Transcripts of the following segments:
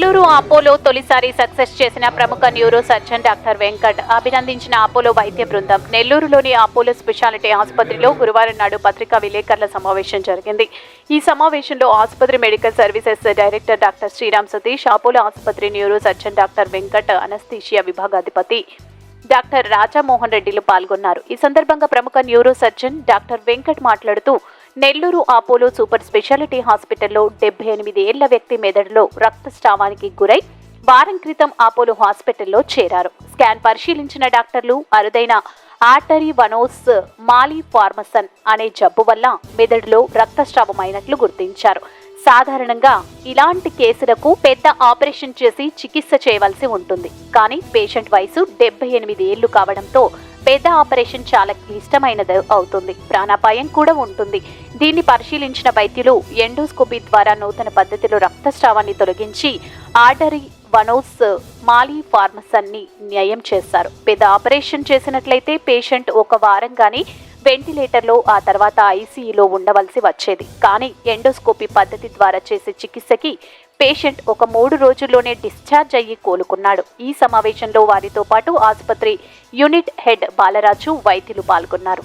Nellore Apollo తొలిసారి success చేసిన ప్రముఖ న్యూరో సర్జన్ డాక్టర్ వెంకట్ అభినందించిన అపోలో వైద్య బృందం. నెల్లూరులోని అపోలో స్పెషాలిటీ ఆసుపత్రిలో గురువారం నాడు పత్రికా విలేకరుల సమావేశం జరిగింది. ఈ సమావేశంలో ఆసుపత్రి medical services director doctor Sriram Satish Apollo ఆసుపత్రి neuro surgeon doctor Venkat anaesthesia విభాగాధిపతి doctor Rajamohan రెడ్డిలు పాల్గొన్నారు. ఈ సందర్భంగా ప్రముఖ న్యూరో సర్జన్ డాక్టర్ వెంకట్ మాట్లాడుతూ నెల్లూరు అపోలో సూపర్ స్పెషాలిటీ హాస్పిటల్లో డెబ్బై ఎనిమిది ఏళ్ళ వ్యక్తి మెదడులో రక్తస్రావానికి గురై వారం క్రితం అపోలో హాస్పిటల్లో చేరారు. స్కాన్ పరిశీలించిన డాక్టర్లు అరుదైన ఆర్టరీ వనోస్ మాలీ ఫార్మసన్ అనే జబ్బు వల్ల మెదడులో రక్తస్రావమైనట్లు గుర్తించారు. సాధారణంగా ఇలాంటి కేసులకు పెద్ద ఆపరేషన్ చేసి చికిత్స చేయవలసి ఉంటుంది. కానీ పేషెంట్ వయసు డెబ్బై ఎనిమిది ఏళ్ళు కావడంతో పెద్ద ఆపరేషన్ చాలా క్లిష్టమైనది అవుతుంది. ప్రాణాపాయం కూడా ఉంటుంది. దీన్ని పరిశీలించిన వైద్యులు ఎండోస్కోపీ ద్వారా నూతన పద్ధతిలో రక్తస్రావాన్ని తొలగించి ఆర్డరీ వనోస్ మాలీ ఫార్మసన్ని న్యాయం చేస్తారు పెద్ద ఆపరేషన్ చేసినట్లయితే పేషెంట్ ఒక వారంగానే వెంటిలేటర్లో ఆ తర్వాత ఐసీయూలో ఉండవలసి వచ్చేది. కానీ ఎండోస్కోపీ పద్ధతి ద్వారా చేసే చికిత్సకి పేషెంట్ ఒక మూడు రోజుల్లోనే డిశ్చార్జ్ అయ్యి కోలుకున్నాడు. ఈ సమావేశంలో వారితో పాటు ఆసుపత్రి యూనిట్ హెడ్ బాలరాజు వైద్యులు పాల్గొన్నారు.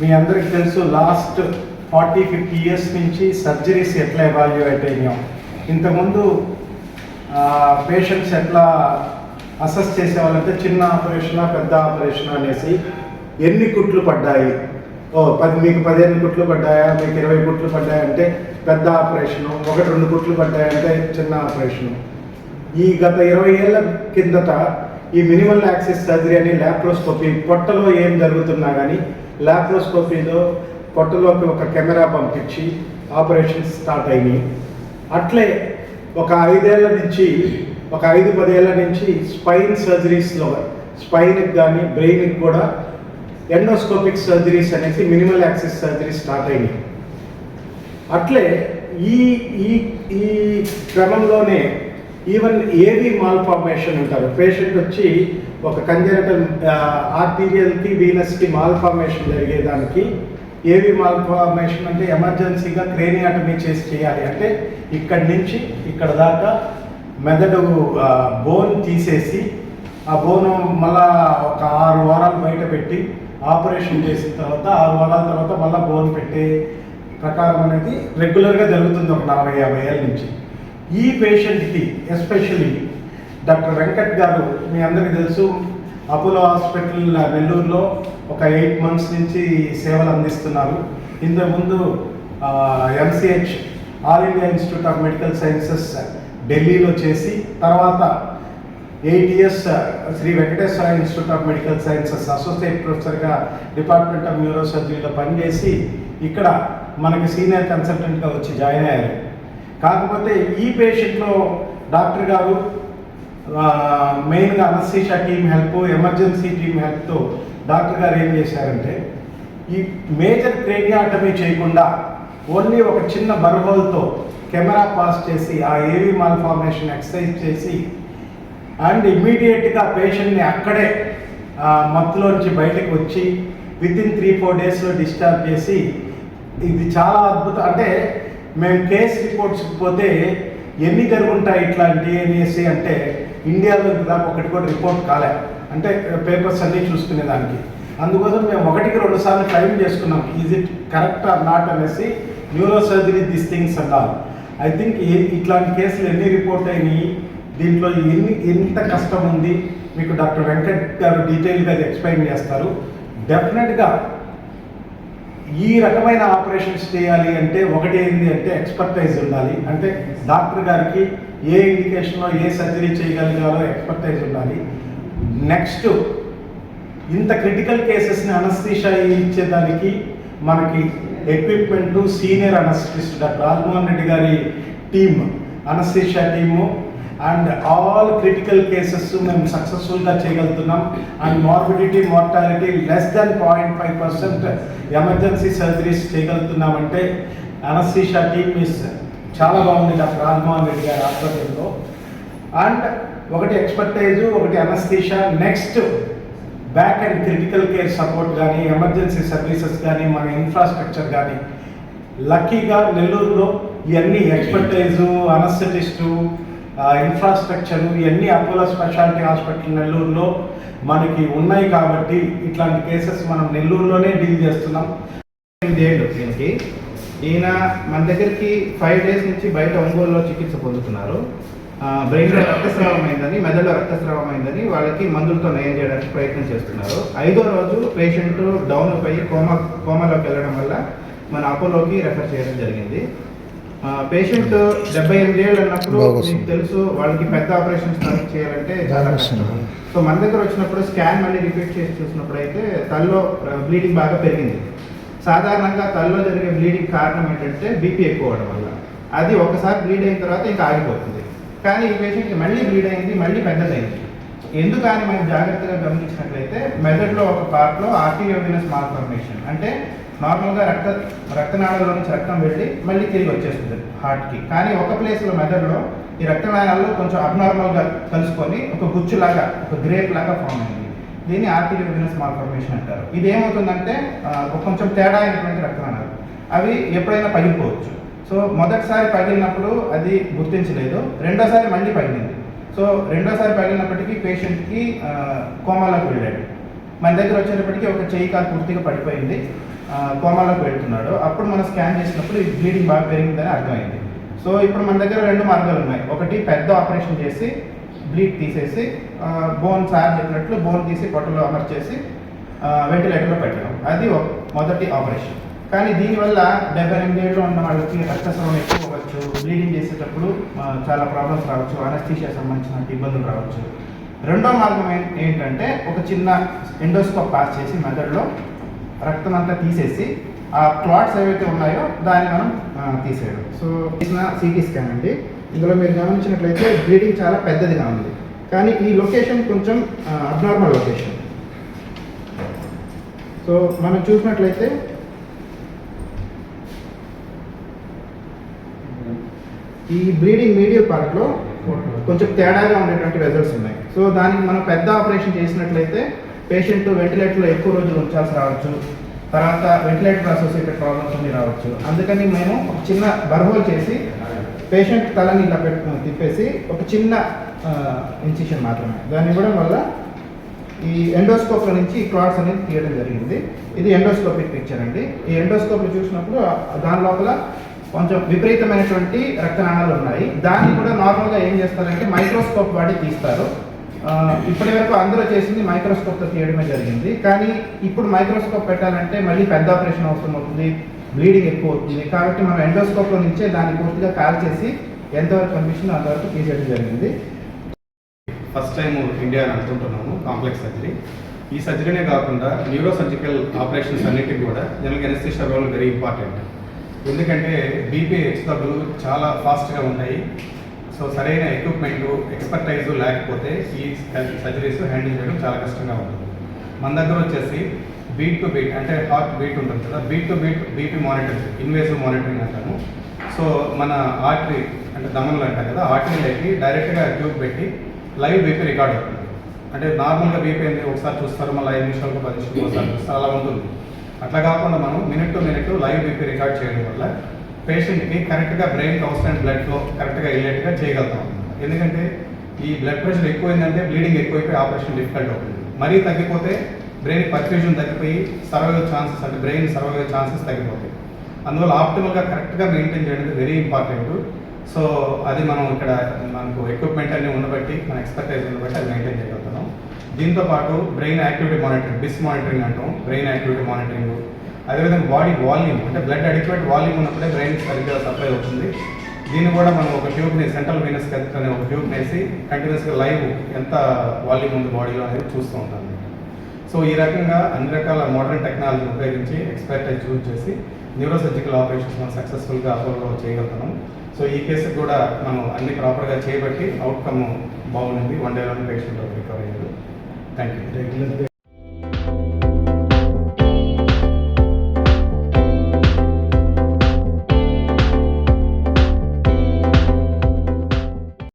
మీ అందరికి తెలుసు లాస్ట్ ఫార్టీ ఫిఫ్టీ ఇయర్స్ నుంచి సర్జరీస్ ఎట్లా ఎవాల్యుయేట్ అయినాం ఇంతకుముందు పేషెంట్స్ ఎట్లా అసెస్ చేసేవాళ్ళంటే చిన్న ఆపరేషనా పెద్ద ఆపరేషన్ అనేసి ఎన్ని కుట్లు పడ్డాయి? ఓ పది మీకు పదిహేను కుట్లు పడ్డాయా? మీకు ఇరవై కుట్లు పడ్డాయంటే పెద్ద ఆపరేషను ఒకటి రెండు కుట్లు పడ్డాయంటే చిన్న ఆపరేషను ఈ గత ఇరవై ఏళ్ళ కిందట ఈ మినిమల్ యాక్సిస్ సర్జరీ అని ల్యాప్రోస్కోపీ పొట్టలో ఏం జరుగుతున్నా కానీ ల్యాప్రోస్కోపీలో పొట్టలోకి ఒక కెమెరా పంపించి ఆపరేషన్స్ స్టార్ట్ అయినాయి. అట్లే ఒక ఐదేళ్ళ నుంచి ఒక ఐదు పదేళ్ళ నుంచి స్పైన్ సర్జరీస్లో స్పైన్కి కానీ బ్రెయిన్కి కూడా ఎండోస్కోపిక్ సర్జరీస్ అనేసి మినిమల్ యాక్సిస్ సర్జరీ స్టార్ట్ అయినాయి. అట్లే ఈ ఈ ఈ క్రమంలోనే ఈవెన్ ఏవి మాల్ఫార్మేషన్ అంటారు పేషెంట్ వచ్చి ఒక కంజనటల్ ఆర్టీరియల్కి వీనస్కి మాల్ఫార్మేషన్ జరిగేదానికి ఏవి మాల్ఫార్మేషన్ అంటే ఎమర్జెన్సీగా క్రేనియాటమీ చేసి చేయాలి. అంటే ఇక్కడి నుంచి ఇక్కడ దాకా మెదడు బోన్ తీసేసి ఆ బోను మళ్ళా ఒక ఆరు వారాలు బయట పెట్టి ఆపరేషన్ చేసిన తర్వాత ఆరు వారాల తర్వాత మళ్ళీ బోన్ పెట్టే ప్రకారం అనేది రెగ్యులర్గా జరుగుతుంది ఒక నలభై యాభై ఏళ్ళ నుంచి. ఈ పేషెంట్కి ఎస్పెషల్లీ డాక్టర్ వెంకట్ గారు మీ అందరికీ తెలుసు అపోలో హాస్పిటల్ నెల్లూరులో ఒక ఎయిట్ మంత్స్ నుంచి సేవలు అందిస్తున్నారు. ఇంతకుముందు MCh All India Institute of Medical Sciences ఢిల్లీలో చేసి తర్వాత eight years uh, Sri Venkateswara Institute of Medical Sciences associate ప్రొఫెసర్గా డిపార్ట్మెంట్ ఆఫ్ న్యూరో సర్జరీలో పనిచేసి ఇక్కడ మనకి సీనియర్ కన్సల్టెంట్గా వచ్చి జాయిన్ అయ్యారు. కాకపోతే ఈ పేషెంట్లో డాక్టర్ గారు మెయిన్గా anaesthesia team help emergency team హెల్ప్తో doctor గారు ఏం చేశారంటే ఈ మేజర్ క్రేనియాటమీ చేయకుండా ఓన్లీ ఒక చిన్న బర్హోల్తో కెమెరా పాస్ చేసి ఆ ఏవి మాల్ఫార్మేషన్ ఎక్సర్సైజ్ చేసి అండ్ ఇమ్మీడియట్గా పేషెంట్ని అక్కడే మత్తులోంచి బయటకు వచ్చి విత్ ఇన్ త్రీ ఫోర్ డేస్లో డిశ్చార్జ్ చేసి ఇది చాలా అద్భుతం. అంటే మేము కేసు రిపోర్ట్స్కి పోతే ఎన్ని జరుగుంటాయి ఇట్లాంటివి అనేసి అంటే ఇండియాలో దాకా ఒకటి కూడా రిపోర్ట్ కాలే. అంటే పేపర్స్ అన్నీ చూసుకునే దానికి అందుకోసం మేము ఒకటికి రెండు సార్లు క్లైమ్ చేసుకున్నాం. Is it correct or not అనేసి neuro surgery this things and I think ఇట్లాంటి కేసులు ఎన్ని రిపోర్ట్ అయినాయి? దీంట్లో ఎన్ని ఎంత కష్టం ఉంది? మీకు డాక్టర్ వెంకట్ గారు డీటెయిల్గా ఎక్స్ప్లెయిన్ చేస్తారు. డెఫినెట్గా ఈ రకమైన ఆపరేషన్స్ చేయాలి అంటే ఒకటి ఏంటి అంటే ఎక్స్పర్టైజ్ ఉండాలి. అంటే డాక్టర్ గారికి ఏ ఇండికేషన్లో ఏ సర్జరీ చేయగలిగాలో ఎక్స్పర్టైజ్ ఉండాలి. నెక్స్ట్ ఇంత క్రిటికల్ కేసెస్ని అనస్థీషా ఇచ్చేదానికి మనకి equipment senior anaesthetist doctor Rajamohan Reddy గారి team anaesthesia team and all critical cases మేము సక్సెస్ఫుల్గా చేయగలుగుతున్నాం. And morbidity mortality less than point five percent emergency surgeries చేయగలుగుతున్నామంటే anaesthesia team is చాలా బాగుంది డాక్టర్ రాజమోహన్ రెడ్డి గారి ఆధ్వర్యంలో. అండ్ ఒకటి ఎక్స్పర్టైజు ఒకటి anaesthesia. Next back and critical care support కానీ ఎమర్జెన్సీ సర్వీసెస్ కానీ మన ఇన్ఫ్రాస్ట్రక్చర్ కానీ లక్కీగా నెల్లూరులో ఇవన్నీ ఎక్స్పర్టైజు అనస్థెటిస్టు ఇన్ఫ్రాస్ట్రక్చరు ఇవన్నీ అపోలో స్పెషాలిటీ హాస్పిటల్ నెల్లూరులో మనకి ఉన్నాయి కాబట్టి ఇట్లాంటి కేసెస్ మనం నెల్లూరులోనే డీల్ చేస్తున్నాం. ఎనిమిది దీనికి. ఈయన మన దగ్గరికి ఫైవ్ డేస్ నుంచి బయట ఒంగోలులో చికిత్స పొందుతున్నారు. బ్రెయిన్లో రక్తస్రావం అయిందని మెదడులో రక్తస్రావం అయిందని వాళ్ళకి మందులతో నయం చేయడానికి ప్రయత్నం చేస్తున్నారు. ఐదో రోజు పేషెంట్ డౌన్ అయిపోయి కోమా కోమాలోకి వెళ్ళడం వల్ల మన అపోలోకి రెఫర్ చేయడం జరిగింది. పేషెంట్ డెబ్బై ఎనిమిది ఏళ్ళు అన్నప్పుడు మీకు తెలుసు వాళ్ళకి పెద్ద ఆపరేషన్స్ చేయాలంటే చాలా కష్టం. సో మన దగ్గర వచ్చినప్పుడు స్కాన్ మళ్ళీ రిపీట్ చేసి చూసినప్పుడు అయితే తల్లో బ్లీడింగ్ బాగా పెరిగింది. సాధారణంగా తల్లో జరిగే బ్లీడింగ్ కారణం ఏంటంటే బీపీ ఎక్కువ అవడం వల్ల. అది ఒకసారి బ్లీడ్ అయిన తర్వాత ఇంకా ఆగిపోతుంది. కానీ ఈ పేషెంట్కి మళ్ళీ బ్లీడ్ అయింది మళ్ళీ పెద్దదైంది ఎందుకు అని మనం జాగ్రత్తగా గమనించినట్లయితే మెదడులో ఒక పార్ట్లో ఆర్టీరియోవినస్ మాల్ఫర్మేషన్ అంటే నార్మల్గా రక్త రక్తనాళాల నుంచి రక్తం వెళ్ళి మళ్ళీ తిరిగి వచ్చేస్తుంది హార్ట్కి కానీ ఒక ప్లేస్లో మెదడులో ఈ రక్తనాళాల్లో కొంచెం అబ్నార్మల్గా కలుసుకొని ఒక గుచ్చులాగా ఒక గ్రేప్ లాగా ఫామ్ అయింది. దీన్ని ఆర్టీరియోవినస్ మాల్ఫర్మేషన్ అంటారు. ఇది ఏమవుతుందంటే కొంచెం తేడా అయినటువంటి రక్తనాళాలు. అవి ఎప్పుడైనా పగిలిపోవచ్చు. సో మొదటిసారి పగిలినప్పుడు అది గుర్తించలేదు రెండోసారి మళ్ళీ పగిలింది. సో రెండోసారి పగిలినప్పటికీ పేషెంట్కి కోమాలోకి వెళ్ళాడు. మన దగ్గర వచ్చేటప్పటికి ఒక చెయ్యి కాలు పూర్తిగా పడిపోయింది. కోమాలోకి వెళ్తున్నాడు. అప్పుడు మనం స్కాన్ చేసినప్పుడు ఇది బ్లీడింగ్ బాగా పెరిగిందని అర్థమైంది. సో ఇప్పుడు మన దగ్గర రెండు మార్గాలు ఉన్నాయి. ఒకటి పెద్ద ఆపరేషన్ చేసి బ్లీడ్ తీసేసి బోన్ సార్ చెప్పినట్లు బోన్ తీసి పొట్టలో అమర్చేసి వెంటిలేటర్లో పెట్టడం. అది ఒక మొదటి ఆపరేషన్. కానీ దీనివల్ల డెబ్బై ఎనిమిది ఏళ్ళు ఉన్న వాళ్ళకి రక్తస్రావం ఎక్కువ అవ్వచ్చు బ్లీడింగ్ చేసేటప్పుడు చాలా ప్రాబ్లమ్స్ రావచ్చు. అనస్థీషియా సంబంధించిన ఇబ్బందులు రావచ్చు. రెండో మార్గం ఏంటంటే ఒక చిన్న ఎండోస్కోప్ పాస్ చేసి మెదడులో రక్తం అంతా తీసేసి ఆ క్లాట్స్ ఏవైతే ఉన్నాయో దాన్ని మనం తీసేయడం. సో తీసిన సిటీ స్కాన్ అండి. ఇందులో మీరు గమనించినట్లయితే బ్లీడింగ్ చాలా పెద్దదిగా ఉంది. కానీ ఈ లొకేషన్ కొంచెం అబ్నార్మల్ లొకేషన్. సో మనం చూసినట్లయితే ఈ బ్లీడింగ్ మీడియల్ పార్ట్లో కొంచెం తేడాగా ఉండేటువంటి రిజల్ట్స్ ఉన్నాయి. సో దానికి మనం పెద్ద ఆపరేషన్ చేసినట్లయితే పేషెంట్ వెంటిలేటర్లో ఎక్కువ రోజులు ఉంచాల్సి రావచ్చు. తర్వాత వెంటిలేటర్ అసోసియేటెడ్ ప్రాబ్లమ్స్ అన్ని రావచ్చు. అందుకని మేము ఒక చిన్న బర్హోల్ చేసి పేషెంట్ తలని ఇలా పెట్టు తిప్పేసి ఒక చిన్న ఇన్సిషన్ మాత్రమే. దాన్ని ఇవ్వడం వల్ల ఈ ఎండోస్కోప్ల నుంచి ఈ క్లాట్స్ అనేది తీయడం జరిగింది. ఇది ఎండోస్కోపిక్ పిక్చర్ అండి. ఈ ఎండోస్కోప్లు చూసినప్పుడు దాని లోపల కొంచెం విపరీతమైనటువంటి రక్తనాళాలు ఉన్నాయి. దాన్ని కూడా నార్మల్గా ఏం చేస్తారంటే మైక్రోస్కోప్ వాడి తీస్తారు. ఇప్పటి వరకు అందరూ చేసింది మైక్రోస్కోప్తో తీయడమే జరిగింది. కానీ ఇప్పుడు మైక్రోస్కోప్ పెట్టాలంటే మళ్ళీ పెద్ద ఆపరేషన్ అవసరం అవుతుంది. బ్లీడింగ్ ఎక్కువ అవుతుంది. కాబట్టి మనం ఎండోస్కోప్లో నుంచే దాన్ని పూర్తిగా కాల్ చేసి ఎంతవరకు కనిపిస్తుందో అంతవరకు తీసేయడం జరిగింది. ఫస్ట్ టైం ఇండియా అని అనుకుంటున్నాము కాంప్లెక్స్ సర్జరీ. ఈ సర్జరీనే కాకుండా న్యూరో సర్జికల్ ఆపరేషన్స్ అన్నిటికీ కూడా general anaesthesia role very important. ఎందుకంటే బీపీ హెచ్చుతగ్గులు చాలా ఫాస్ట్గా ఉంటాయి సో సరైన ఎక్విప్మెంట్ ఎక్స్పర్టైజ్ లేకపోతే ఈ సర్జరీస్ హ్యాండిల్ చేయడం చాలా కష్టంగా ఉంటుంది. మన దగ్గర వచ్చేసి బీట్ టు బీట్ అంటే హార్ట్ బీట్ ఉంటుంది కదా. Beat to beat BP monitoring invasive monitoring అంటాము. సో మన ఆర్టరీ అంటే దమనులు అంటాం కదా ఆర్టరీలోకి డైరెక్ట్గా ట్యూబ్ పెట్టి లైవ్ బీపీ రికార్డ్ అవుతుంది. అంటే నార్మల్గా బీపీ ఏంటి ఒకసారి చూస్తారు మళ్ళీ ఐదు నిమిషాలకు పది నిమిషాలకు ఒకసారి చూస్తారు అలా ఉంటుంది. అట్లా కాకుండా మనం minute to minute live BP record చేయడం వల్ల పేషెంట్కి కరెక్ట్గా బ్రెయిన్ అవసరమైన బ్లడ్ ఫ్లో కరెక్ట్గా వెళ్ళేట్టుగా చేయగలుగుతాం. ఎందుకంటే ఈ బ్లడ్ ప్రెషర్ ఎక్కువైందంటే బ్లీడింగ్ ఎక్కువైపోయి ఆపరేషన్ డిఫికల్ట్ అవుతుంది. మరీ తగ్గిపోతే బ్రెయిన్ పర్ఫ్యూజన్ తగ్గిపోయి సర్వైవల్ ఛాన్సెస్ అంటే బ్రెయిన్ సర్వైవల్ ఛాన్సెస్ తగ్గిపోతాయి. అందువల్ల ఆప్టిమల్గా కరెక్ట్గా మెయింటైన్ చేయడం వెరీ ఇంపార్టెంట్ సో అది మనం ఇక్కడ మనకు ఎక్విప్మెంట్ అన్ని ఉండబట్టి మన ఎక్స్పర్టైజ్ ఉండబట్టి అది మెయింటైన్ చేయగలుగుతాం. దీంతో పాటు brain activity monitoring BIS monitoring అంటాం బ్రెయిన్ యాక్టివిటీ మానిటరింగ్. అదేవిధంగా బాడీ వాల్యూమ్ అంటే బ్లడ్ అడిక్వేట్ వాల్యూమ్ ఉన్నప్పుడే బ్రెయిన్ సరిగ్గా సప్లై అవుతుంది. దీన్ని కూడా మనం ఒక ట్యూబ్ని సెంట్రల్ వీనస్ కథ్ అనే ఒక ట్యూబ్ వేసి కంటిన్యూస్గా లైవ్ ఎంత వాల్యూమ్ ఉంది బాడీలో అనేది చూస్తూ ఉంటాం. సో ఈ రకంగా అన్ని రకాల మోడర్న్ టెక్నాలజీ ఉపయోగించి ఎక్స్పర్టైజ్ యూజ్ చేసి న్యూరో సర్జికల్ ఆపరేషన్స్ మనం సక్సెస్ఫుల్గా అపోలో చేయగలుగుతున్నాం. సో ఈ కేసుకి కూడా మనం అన్ని ప్రాపర్గా చేయబట్టి అవుట్కమ్ బాగుంది. వన్ డేలోనే పేషెంట్ రికవర్ అయ్యారు. Thank you.